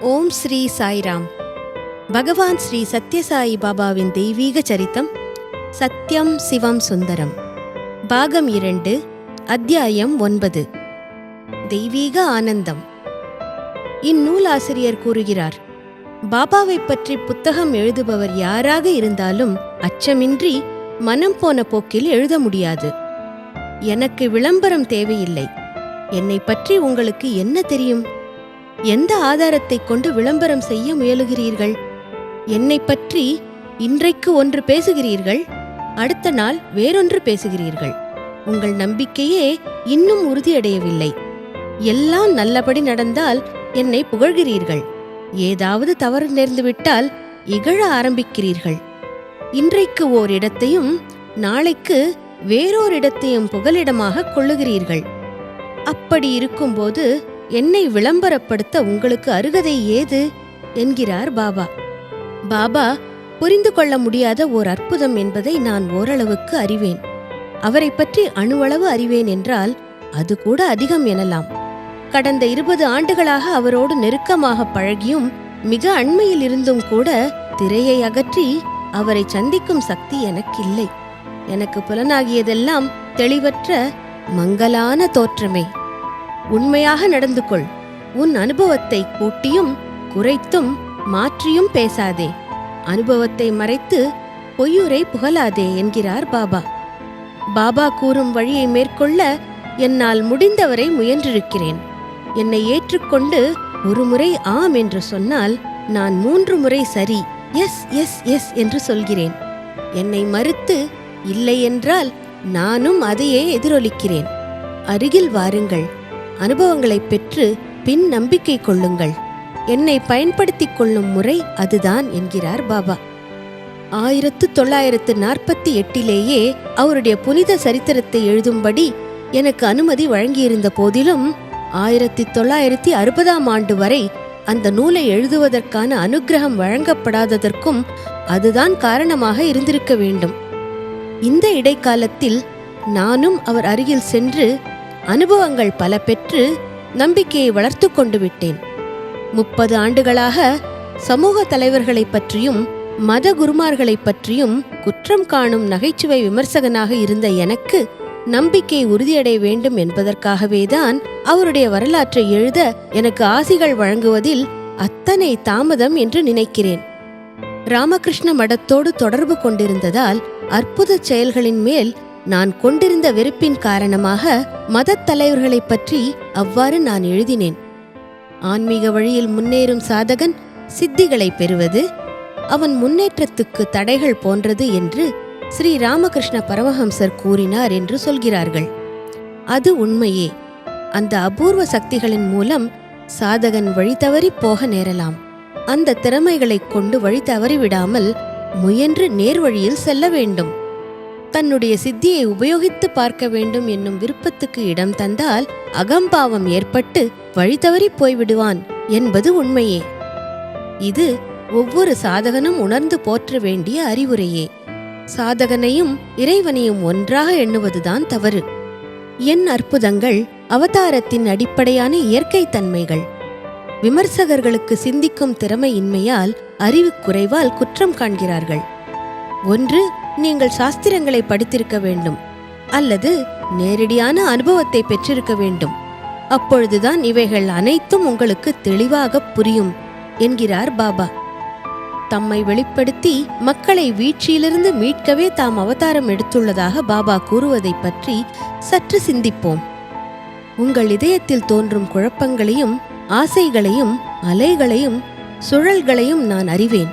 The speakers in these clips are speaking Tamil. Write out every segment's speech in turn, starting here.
ஓம் ஸ்ரீ சாய்ராம். பகவான் ஸ்ரீ சத்யசாயி பாபாவின் தெய்வீக சரித்தம் சத்யம் சிவம் சுந்தரம். பாகம் இரண்டு அத்தியாயம் ஒன்பது. தெய்வீக ஆனந்தம். இந்நூலாசிரியர் கூறுகிறார் பாபாவைப் பற்றி புத்தகம் எழுதுபவர் யாராக இருந்தாலும் அச்சமின்றி மனம் போன போக்கில் எழுத முடியாது. எனக்கு விளம்பரம் தேவையில்லை. என்னை பற்றி உங்களுக்கு என்ன தெரியும்? எந்த ஆதாரத்தைக் கொண்டு விளம்பரம் செய்ய முயலுகிறீர்கள்? என்னை பற்றி இன்றைக்கு ஒன்று பேசுகிறீர்கள் அடுத்த நாள் வேறொன்று பேசுகிறீர்கள். உங்கள் நம்பிக்கையே இன்னும் உறுதியடையவில்லை. எல்லாம் நல்லபடி நடந்தால் என்னை புகழ்கிறீர்கள். ஏதாவது தவறு நேர்ந்துவிட்டால் இகழ ஆரம்பிக்கிறீர்கள். இன்றைக்கு ஓர் இடத்தையும் நாளைக்கு வேறோர் இடத்தையும் புகலிடமாக கொள்ளுகிறீர்கள். அப்படி இருக்கும்போது என்னை விளம்பரப்படுத்த உங்களுக்கு அருகதை ஏது? என்கிறார் பாபா. பாபா புரிந்து கொள்ள முடியாத ஓர் அற்புதம் என்பதை நான் ஓரளவுக்கு அறிவேன். அவரை பற்றி அணுவளவு அறிவேன் என்றால் அது கூட அதிகம் எனலாம். கடந்த இருபது ஆண்டுகளாக அவரோடு நெருக்கமாக பழகியும் மிக அண்மையில் இருந்தும் கூட திரையை அகற்றி அவரை சந்திக்கும் சக்தி எனக்கில்லை. எனக்கு புலனாகியதெல்லாம் தெளிவற்ற மங்கலான தோற்றமே. உண்மையாக நடந்து கொள். உன் அனுபவத்தை கூட்டியும் குறைத்தும் மாற்றியும் பேசாதே. அனுபவத்தை மறைத்து பொய்யூரை புகழாதே என்கிறார் பாபா. பாபா கூறும் வழியை மேற்கொள்ள என்னால் முடிந்தவரை முயன்றிருக்கிறேன். என்னை ஏற்றுக்கொண்டு ஒருமுறை ஆம் என்று சொன்னால் நான் மூன்று முறை சரி எஸ் எஸ் எஸ் என்று சொல்கிறேன். என்னை மறுத்து இல்லை என்றால் நானும் அதையே எதிரொலிக்கிறேன். அருகில் வாருங்கள். அனுபவங்களைப் பெற்று பின் நம்பிக்கை கொள்ளுங்கள். என்னை பயன்படுத்திக் கொள்ளும் முறை அதுதான் என்கிறார் பாபா. ஆயிரத்து தொள்ளாயிரத்து நாற்பத்தி எட்டிலேயே அவருடைய புனித சரித்திரத்தை எழுதும்படி எனக்கு அனுமதி வழங்கியிருந்த போதிலும் ஆயிரத்தி தொள்ளாயிரத்தி அறுபதாம் ஆண்டு வரை அந்த நூலை எழுதுவதற்கான அனுக்கிரகம் வழங்கப்படாததற்கும் அதுதான் காரணமாக இருந்திருக்க வேண்டும். இந்த இடைக்காலத்தில் நானும் அவர் அருகில் சென்று அனுபவங்கள் பல பெற்று நம்பிக்கையை வளர்த்து கொண்டு விட்டேன். முப்பது ஆண்டுகளாக சமூக தலைவர்களைப் பற்றியும் மத குருமார்களைப் பற்றியும் குற்றம் காணும் நகைச்சுவை விமர்சகனாக இருந்த எனக்கு நம்பிக்கை உறுதியடைய வேண்டும் என்பதற்காகவேதான் அவருடைய வரலாற்றை எழுத எனக்கு ஆசிகள் வழங்குவதில் அத்தனை தாமதம் என்று நினைக்கிறேன். ராமகிருஷ்ண மடத்தோடு தொடர்பு கொண்டிருந்ததால் அற்புத செயல்களின் மேல் நான் கொண்டிருந்த வெறுப்பின் காரணமாக மதத் தலைவர்களைப் பற்றி அவ்வாறு நான் எழுதினேன். ஆன்மீக வழியில் முன்னேறும் சாதகன் சித்திகளை பெறுவது அவன் முன்னேற்றத்துக்கு தடைகள் போன்றது என்று ஸ்ரீ ராமகிருஷ்ண பரமஹம்சர் கூறினார் என்று சொல்கிறார்கள். அது உண்மையே. அந்த அபூர்வ சக்திகளின் மூலம் சாதகன் வழி தவறி போக நேரலாம். அந்த திறமைகளைக் கொண்டு வழி தவறிவிடாமல் முயன்று நேர்வழியில் செல்ல வேண்டும். தன்னுடைய சித்தியை உபயோகித்து பார்க்க வேண்டும் என்னும் விருப்பத்துக்கு இடம் தந்தால் அகம்பாவம் ஏற்பட்டு வழி போய்விடுவான் என்பது உண்மையே. இது ஒவ்வொரு சாதகனும் உணர்ந்து போற்ற வேண்டிய அறிவுரையே. சாதகனையும் இறைவனையும் ஒன்றாக எண்ணுவதுதான் தவறு. என் அற்புதங்கள் அவதாரத்தின் அடிப்படையான இயற்கை தன்மைகள். விமர்சகர்களுக்கு சிந்திக்கும் திறமையின்மையால் அறிவு குறைவால் குற்றம் காண்கிறார்கள். ஒன்று நீங்கள் சாஸ்திரங்களை படித்திருக்க வேண்டும் அல்லது நேரடியான அனுபவத்தை பெற்றிருக்க வேண்டும். அப்பொழுதுதான் இவைகள் அனைத்தும் உங்களுக்கு தெளிவாக புரியும் என்கிறார் பாபா. தம்மை வெளிப்படுத்தி மக்களை வீழ்ச்சியிலிருந்து மீட்கவே தாம் அவதாரம் எடுத்துள்ளதாக பாபா கூறுவதைப் பற்றி சற்று சிந்திப்போம். உங்கள் இதயத்தில் தோன்றும் குழப்பங்களையும் ஆசைகளையும் அலைகளையும் சுழல்களையும் நான் அறிவேன்.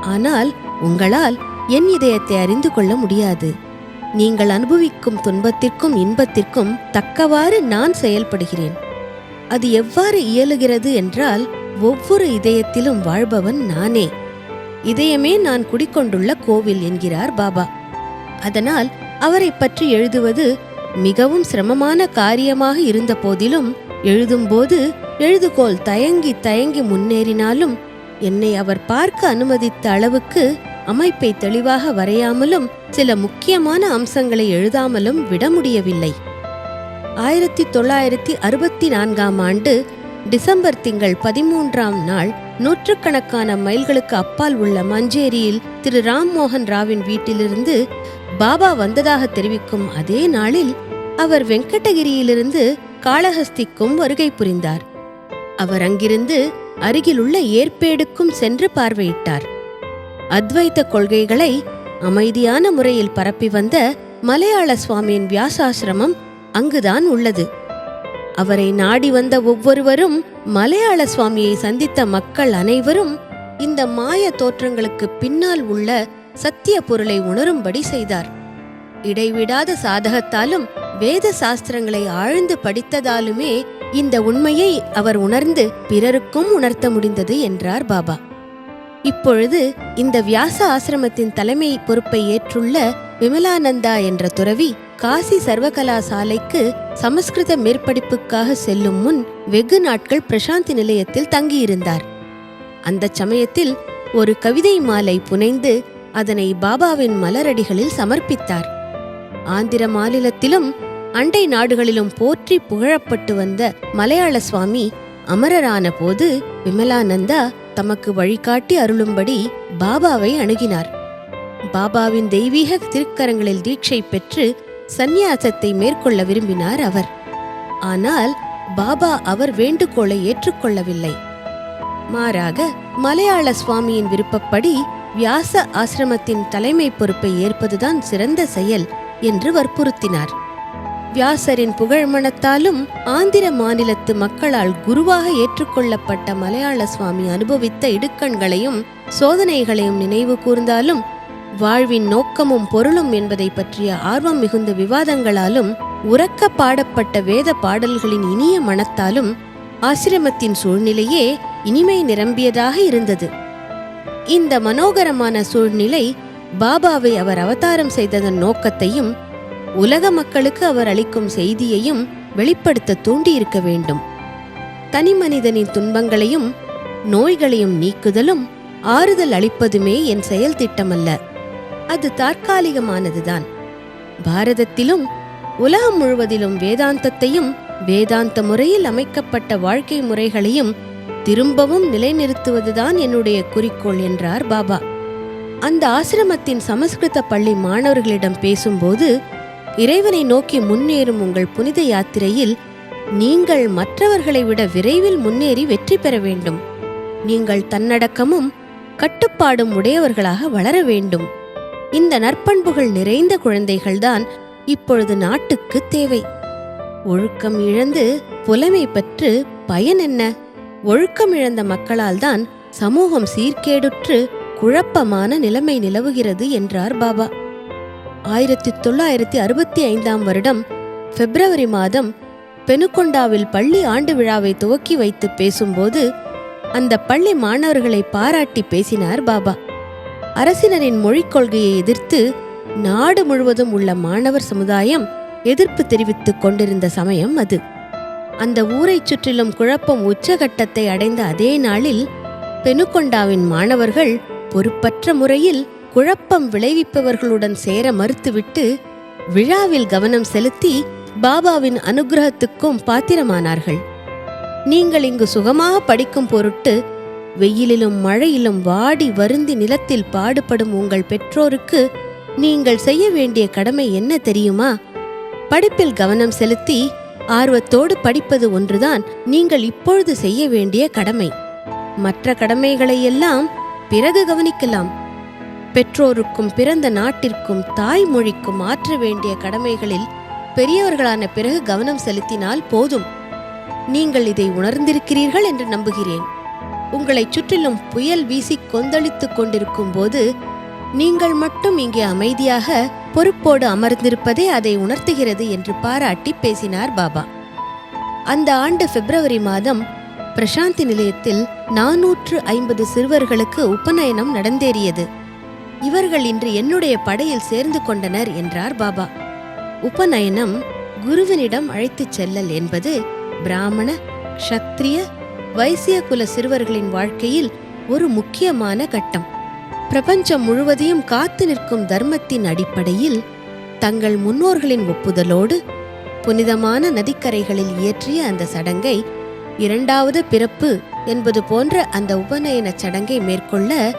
ஆனால் உங்களால் என் இதயத்தை அறிந்து கொள்ள முடியாது. நீங்கள் அனுபவிக்கும் துன்பத்திற்கும் இன்பத்திற்கும் தக்கவாறு நான் செயல்படுகிறேன். அது எவ்வாறு இயலுகிறது என்றால் ஒவ்வொரு இதயத்திலும் வாழ்பவன் நானே. இதயமே நான் குடிக்கொண்டுள்ள கோவில் என்கிறார் பாபா. அதனால் அவரை பற்றி எழுதுவது மிகவும் சிரமமான காரியமாக இருந்த போதிலும் எழுதும்போது எழுதுகோல் தயங்கி தயங்கி முன்னேறினாலும் என்னை அவர் பார்க்க அனுமதித்த அளவுக்கு அமைப்பை தெளிவாக வரையாமலும் சில முக்கியமான அம்சங்களை எழுதாமலும் விட முடியவில்லை. ஆயிரத்தி தொள்ளாயிரத்தி அறுபத்தி நான்காம் ஆண்டு டிசம்பர் திங்கள் பதிமூன்றாம் நாள் நூற்றுக்கணக்கான மைல்களுக்கு அப்பால் உள்ள மஞ்சேரியில் திரு ராம்மோகன் ராவின் வீட்டிலிருந்து பாபா வந்ததாக தெரிவிக்கும் அதே நாளில் அவர் வெங்கடகிரியிலிருந்து காளஹஸ்திக்கும் வருகை புரிந்தார். அவர் அங்கிருந்து அருகிலுள்ள ஏற்பேடுக்கும் சென்று பார்வையிட்டார். அத்வைத்த கொள்கைகளை அமைதியான முறையில் பரப்பி வந்த மலையாள சுவாமியின் வியாசாசிரமம் அங்குதான் உள்ளது. அவரை நாடி வந்த ஒவ்வொருவரும் மலையாள சுவாமியை சந்தித்த மக்கள் அனைவரும் இந்த மாய தோற்றங்களுக்கு பின்னால் உள்ள சத்திய பொருளை உணரும்படி செய்தார். இடைவிடாத சாதகத்தாலும் வேத சாஸ்திரங்களை ஆழ்ந்து படித்ததாலுமே இந்த உண்மையை அவர் உணர்ந்து பிறருக்கும் உணர்த்த முடிந்தது என்றார் பாபா. இப்பொழுது இந்த வியாச ஆசிரமத்தின் தலைமை பொறுப்பை ஏற்றுள்ள விமலானந்தா என்ற துறவி காசி சர்வகலாசாலைக்கு சமஸ்கிருத மேற்படிப்புக்காக செல்லும் முன் வெகு நாட்கள் பிரசாந்தி நிலையத்தில் தங்கியிருந்தார். அந்த சமயத்தில் ஒரு கவிதை மாலை புனைந்து அதனை பாபாவின் மலரடிகளில் சமர்ப்பித்தார். ஆந்திர மாநிலத்திலும் அண்டை நாடுகளிலும் போற்றி புகழப்பட்டு வந்த மலையாள சுவாமி அமரரான போது விமலானந்தா தமக்கு வழிகாட்டி அருளும்படி பாபாவை அணுகினார். பாபாவின் தெய்வீக திருக்கரங்களில் தீட்சை பெற்று சந்நியாசத்தை மேற்கொள்ள விரும்பினார் அவர். ஆனால் பாபா அவர் வேண்டுகோளை ஏற்றுக்கொள்ளவில்லை. மாறாக மலையாள சுவாமியின் விருப்பப்படி வியாச ஆசிரமத்தின் தலைமை பொறுப்பை ஏற்பதுதான் சிறந்த செயல் என்று வற்புறுத்தினார். வியாசரின் புகழ்மணத்தாலும் ஆந்திர மாநிலத்து மக்களால் குருவாக ஏற்றுக்கொள்ளப்பட்ட மலையாள சுவாமி அனுபவித்த இடுக்கண்களையும் சோதனைகளையும் நினைவு கூர்ந்தாலும் வாழ்வின் நோக்கமும் பொருளும் என்பதை பற்றிய ஆர்வம் மிகுந்த விவாதங்களாலும் உறக்க பாடப்பட்ட வேத பாடல்களின் இனிய மனத்தாலும் ஆசிரமத்தின் சூழ்நிலையே இனிமை நிரம்பியதாக இருந்தது. இந்த மனோகரமான சூழ்நிலை பாபாவை அவர் அவதாரம் செய்ததன் நோக்கத்தையும் உலக மக்களுக்கு அவர் அளிக்கும் செய்தியையும் வெளிப்படுத்த தூண்டியிருக்க வேண்டும். தனிமனிதனின் துன்பங்களையும் நோய்களையும் நீக்குதலும் ஆறுதல் அளிப்பதுமே என் செயல் திட்டமல்ல. அது தற்காலிகமானதுதான். பாரதத்திலும் உலகம் முழுவதிலும் வேதாந்தத்தையும் வேதாந்த முறையில் அமைக்கப்பட்ட வாழ்க்கை முறைகளையும் திரும்பவும் நிலைநிறுத்துவதுதான் என்னுடைய குறிக்கோள் என்றார் பாபா. அந்த ஆசிரமத்தின் சமஸ்கிருத பள்ளி மாணவர்களிடம் பேசும்போது இறைவனை நோக்கி முன்னேறும் உங்கள் புனித யாத்திரையில் நீங்கள் மற்றவர்களை விட விரைவில் முன்னேறி வெற்றி பெற வேண்டும். நீங்கள் தன்னடக்கமும் கட்டுப்பாடும் உடையவர்களாக வளர வேண்டும். இந்த நற்பண்புகள் நிறைந்த குழந்தைகள்தான் இப்பொழுது நாட்டுக்கு தேவை. ஒழுக்கம் இழந்து புலமை பெற்று பயன் என்ன? ஒழுக்கம் இழந்த மக்களால்தான் சமூகம் சீர்கேடுற்று குழப்பமான நிலைமை நிலவுகிறது என்றார் பாபா. ஆயிரத்தி தொள்ளாயிரத்தி அறுபத்தி ஐந்தாம் வருடம் பிப்ரவரி மாதம் பெனுகொண்டாவில் பள்ளி ஆண்டு விழாவை துவக்கி வைத்து பேசும்போது அந்த பள்ளி மாணவர்களை பாராட்டி பேசினார் பாபா. அரசினரின் மொழிக் கொள்கையை எதிர்த்து நாடு முழுவதும் உள்ள மாணவர் சமுதாயம் எதிர்ப்பு தெரிவித்துக் கொண்டிருந்த சமயம் அது. அந்த ஊரைச் சுற்றிலும் குழப்பம் உச்சகட்டத்தை அடைந்த அதே நாளில் பெனுகொண்டாவின் மாணவர்கள் பொறுப்பற்ற முறையில் குழப்பம் விளைவிப்பவர்களுடன் சேர மறுத்துவிட்டு விழாவில் கவனம் செலுத்தி பாபாவின் அனுகிரகத்துக்கும் பாத்திரமானார்கள். நீங்கள் இங்கு சுகமாக படிக்கும் பொருட்டு வெயிலிலும் மழையிலும் வாடி வருந்தி நிலத்தில் பாடுபடும் உங்கள் பெற்றோருக்கு நீங்கள் செய்ய வேண்டிய கடமை என்ன தெரியுமா? படிப்பில் கவனம் செலுத்தி ஆர்வத்தோடு படிப்பது ஒன்றுதான் நீங்கள் இப்பொழுது செய்ய வேண்டிய கடமை. மற்ற கடமைகளையெல்லாம் பிறகு கவனிக்கலாம். பெற்றோருக்கும் பிறந்த நாட்டிற்கும் தாய்மொழிக்கும் ஆற்ற வேண்டிய கடமைகளில் பெரியவர்களான பிறகு கவனம் செலுத்தினால் போதும். நீங்கள் இதை உணர்ந்திருக்கிறீர்கள் என்று நம்புகிறேன். உங்களைச் சுற்றிலும் புயல் வீசி கொந்தளித்துக் கொண்டிருக்கும் போது நீங்கள் மட்டும் இங்கே அமைதியாக பொறுப்போடு அமர்ந்திருப்பதே அதை உணர்த்துகிறது என்று பாராட்டி பேசினார் பாபா. அந்த ஆண்டு பிப்ரவரி மாதம் பிரசாந்தி நிலையத்தில் நாநூற்று ஐம்பது சிறுவர்களுக்கு உபநயனம் நடந்தேறியது. இவர்கள் இன்று என்னுடைய படையில் சேர்ந்து கொண்டனர் என்றார் பாபா. உபநயனம் குருவினிடம் அழைத்துச் செல்லல் என்பது பிராமண க்ஷத்ரிய வைசிய குல சிறுவர்களின் வாழ்க்கையில் ஒரு முக்கியமான கட்டம். பிரபஞ்சம் முழுவதையும் காத்து நிற்கும் தர்மத்தின் அடிப்படையில் தங்கள் முன்னோர்களின் ஒப்புதலோடு புனிதமான நதிக்கரைகளில் இயற்றிய அந்த சடங்கை இரண்டாவது பிறப்பு என்பது போன்ற அந்த உபநயனச் சடங்கை மேற்கொள்ள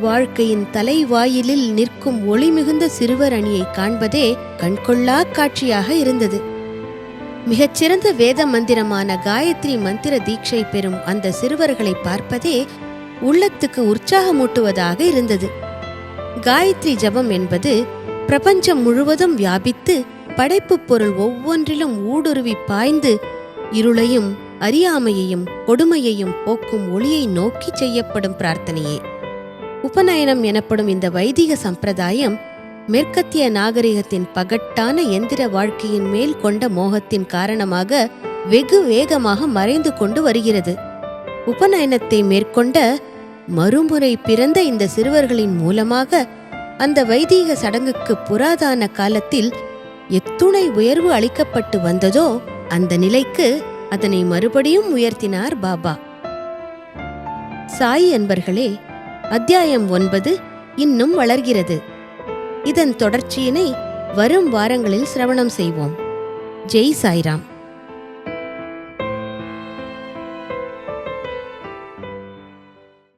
வாழ்க்கையின் தலைவாயிலில் நிற்கும் ஒளி மிகுந்த சிறுவர் அணியை காண்பதே கண்கொள்ளா காட்சியாக இருந்தது. மிகச்சிறந்த வேத மந்திரமான காயத்ரி மந்திர தீட்சை பெறும் அந்த சிறுவர்களை பார்ப்பதே உள்ளத்துக்கு உற்சாகமூட்டுவதாக இருந்தது. காயத்ரி ஜபம் என்பது பிரபஞ்சம் முழுவதும் வியாபித்து படைப்புப் பொருள் ஒவ்வொன்றிலும் ஊடுருவி பாய்ந்து இருளையும் அறியாமையையும் கொடுமையையும் போக்கும் ஒளியை நோக்கி செய்யப்படும் பிரார்த்தனையே. உபநயனம் எனப்படும் இந்த வைதிக சம்பிரதாயம் மேற்கத்திய நாகரிகத்தின் பகட்டான எந்திர வாழ்க்கையின் மேல் கொண்ட மோகத்தின் காரணமாக வெகு வேகமாக மறைந்து கொண்டு வருகிறது. உபநயனத்தை மேற்கொண்ட மறுமுறை பிறந்த இந்த சிறுவர்களின் மூலமாக அந்த வைதீக சடங்குக்கு புராதான காலத்தில் எத்துணை உயர்வு அளிக்கப்பட்டு வந்ததோ அந்த நிலைக்கு அதனை மறுபடியும் உயர்த்தினார் பாபா. சாய் அன்பர்களே அத்தியாயம் ஒன்பது இன்னும் வளர்கிறது. இதன் தொடர்ச்சியினை வரும் வாரங்களில் சிரவணம் செய்வோம். ஜெய் சாய்ராம்.